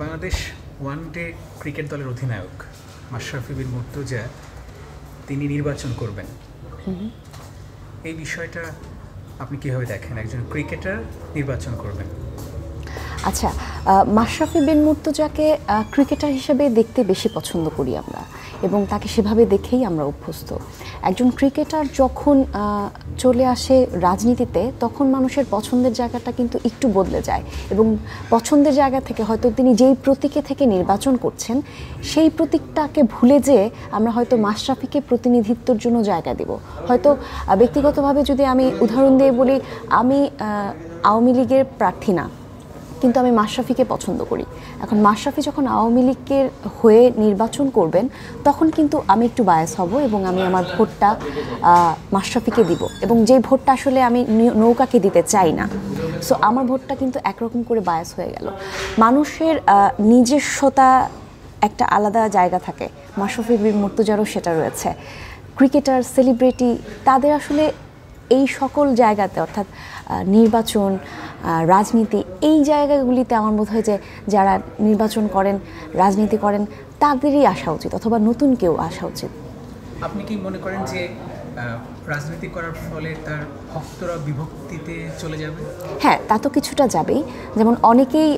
Bangladesh one day cricket দলের অধিনায়ক মাশরাফি বিন মুর্তজা তিনি নির্বাচন করবেন। এই বিষয়টা আপনি কীভাবে দেখেন? একজন ক্রিকেটার নির্বাচন করবেন। আচ্ছা মাশরাফি বিন মুর্তজাকে ক্রিকেটার হিসেবে দেখতে বেশি পছন্দ করি আমরা। এবং তাকে সেভাবে দেখেই আমরা অভ্যস্ত। একজন ক্রিকেটার যখন চলে আসে রাজনীতিতে, তখন মানুষের পছন্দের জায়গাটা কিন্তু একটু বদলে যায় এবং পছন্দের জায়গা থেকে হয়তো তিনি যেই প্রতীকে থেকে নির্বাচন করছেন, সেই প্রতীকটাকে ভুলে যেয়ে আমরা হয়তো মাশরাফিকে প্রতিনিধিত্বর জন্য জায়গা দেব। হয়তো ব্যক্তিগতভাবে যদি আমি উদাহরণ দিয়ে বলি, আমি আওয়ামী লীগের প্রার্থী না। কিন্তু আমি মাশরাফিকে পছন্দ করি। এখন মাশরাফি যখন আওয়ামী লীগের হয়ে নির্বাচন করবেন, তখন কিন্তু আমি একটু বায়াস হব এবং আমি আমার ভোটটা মাশরাফিকে দিব। এবং যেই ভোটটা আসলে আমি নৌকাকে দিতে চাই না। সো আমার ভোটটা কিন্তু একরকম করে বায়াস হয়ে গেল। মানুষের নিজস্বতা একটা আলাদা জায়গা থাকে। মাশরাফি বিন মুর্তজারও সেটা রয়েছে। ক্রিকেটার সেলিব্রিটি তাদের আসলে এই সকল জায়গাতে, অর্থাৎ নির্বাচন রাজনীতি, এই জায়গাগুলিতে আমার বোধ হয় যে যারা নির্বাচন করেন, রাজনীতি করেন, তাদেরই আসা উচিত, অথবা নতুন কেউ আসা উচিত। আপনি কি মনে করেন যে রাজনীতি করার ফলে তার ভক্তরা বিভক্তিতে চলে যাবে? হ্যাঁ তা তো কিছুটা যাবেই। যেমন অনেকেই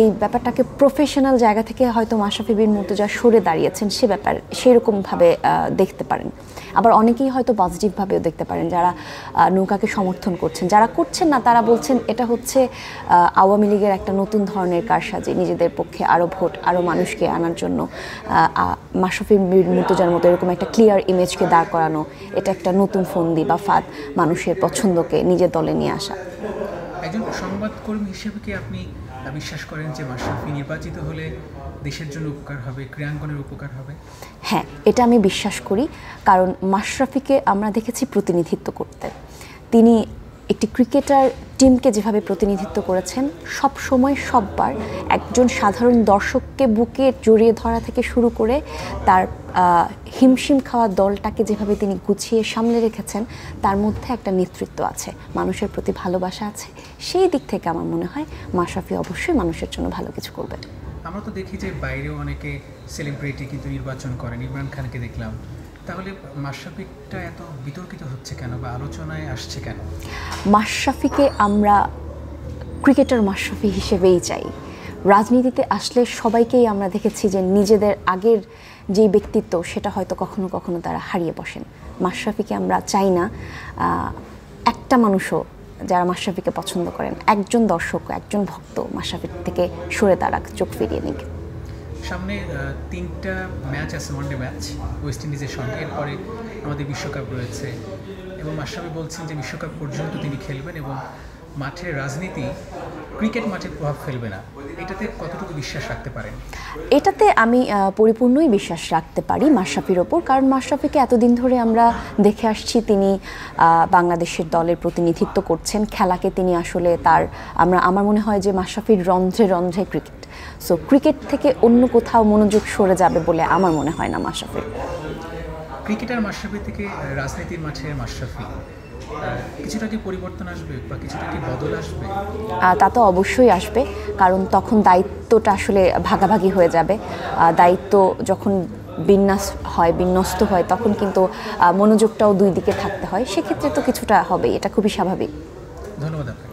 এই ব্যাপারটাকে প্রফেশনাল জায়গা থেকে হয়তো মাশরাফি বিন মুর্তজা সরে দাঁড়িয়েছেন সে ব্যাপার, সেরকমভাবে দেখতে পারেন। আবার অনেকেই হয়তো পজিটিভভাবেও দেখতে পারেন যারা নৌকাকে সমর্থন করছেন। যারা করছেন না, তারা বলছেন এটা হচ্ছে আওয়ামী লীগের একটা নতুন ধরনের কারসাজি, নিজেদের পক্ষে আরও ভোট আরও মানুষকে আনার জন্য মাশরাফি বিন মুর্তজার মতো এরকম একটা ক্লিয়ার ইমেজকে দাঁড় করানো, এটা একটা নতুন ফন্দি বা ফাঁদ মানুষের পছন্দকে নিজের দলে নিয়ে আসা। একজন সংবাদকর্মী হিসেবে কি আপনি বিশ্বাস করেন যে মাশরাফি নির্বাচিত হলে দেশের জন্য উপকার হবে ক্রীড়াঙ্গনের উপকার হবে? হ্যাঁ এটা আমি বিশ্বাস করি কারণ মাশরাফিকে আমরা দেখেছি প্রতিনিধিত্ব করতে। তিনি একটি ক্রিকেটার টিমকে যেভাবে প্রতিনিধিত্ব করেছেন সব সময় সববার একজন সাধারণ দর্শককে বুকে জড়িয়ে ধরা থেকে শুরু করে তার হিমশিম খাওয়া দলটাকে যেভাবে তিনি গুছিয়ে সামনে রেখেছেন তার মধ্যে একটা নেতৃত্ব আছে। মানুষের প্রতি ভালোবাসা আছে। সেই দিক থেকে আমার মনে হয় মাশরাফি অবশ্যই মানুষের জন্য ভালো কিছু করবে। আমরা তো দেখি যে বাইরেও অনেকে সেলিব্রিটি কিন্তু নির্বাচন করেন ইমরান খানকে দেখলাম। তাহলে মাশরাফিটা এত বিতর্কিত হচ্ছে কেন বা আলোচনায় আসছে কেন? মাশরাফিকে আমরা ক্রিকেটার মাশরাফি হিসেবেই চাই। রাজনীতিতে আসলে সবাইকেই আমরা দেখেছি যে নিজেদের আগের যেই ব্যক্তিত্ব, সেটা হয়তো কখনো কখনো তারা হারিয়ে বসেন। মাশরাফিকে আমরা চাই না। একটা মানুষও যারা মাশরাফিকে পছন্দ করেন, একজন দর্শক, একজন ভক্ত মাশরাফির থেকে সরে তারা চোখ ফিরিয়ে নিক। সামনে তিনটা ম্যাচ আছে ওয়ানডে ম্যাচ ওয়েস্ট ইন্ডিজের সঙ্গে। এরপরে আমাদের বিশ্বকাপ রয়েছে। এবং মাশরাফি বলছেন যে বিশ্বকাপ পর্যন্ত তিনি খেলবেন এবং মাঠের রাজনীতি ক্রিকেট মাঠে প্রভাব ফেলবে না। এটাতে কতটুকু বিশ্বাস রাখতে পারেন? এটাতে আমি পরিপূর্ণই বিশ্বাস রাখতে পারি মাশরাফির ওপর কারণ মাশরাফিকে এতদিন ধরে আমরা দেখে আসছি তিনি বাংলাদেশের দলের প্রতিনিধিত্ব করছেন। খেলাকে তিনি আসলে তার আমরা আমার মনে হয় যে মাশরাফির রন্ধ্রে রন্ধ্রে ক্রিকেট। সো ক্রিকেট থেকে অন্য কোথাও মনোযোগ সরে যাবে বলে আমার মনে হয় না মাশরাফির। ক্রিকেটার মাশরাফি থেকে রাজনীতির মাঠের মাশরাফি। কিছুটা কি পরিবর্তন আসবে বা কিছুটা কি বদল আসবে? তা তো অবশ্যই আসবে কারণ তখন দায়িত্বটা আসলে ভাগাভাগি হয়ে যাবে। দায়িত্ব যখন বিন্যাস হয় বিন্যস্ত হয় তখন কিন্তু মনোযোগটাও দুই দিকে থাকতে হয়। সেক্ষেত্রে তো কিছুটা হবেই এটা খুবই স্বাভাবিক। ধন্যবাদ আপনাকে।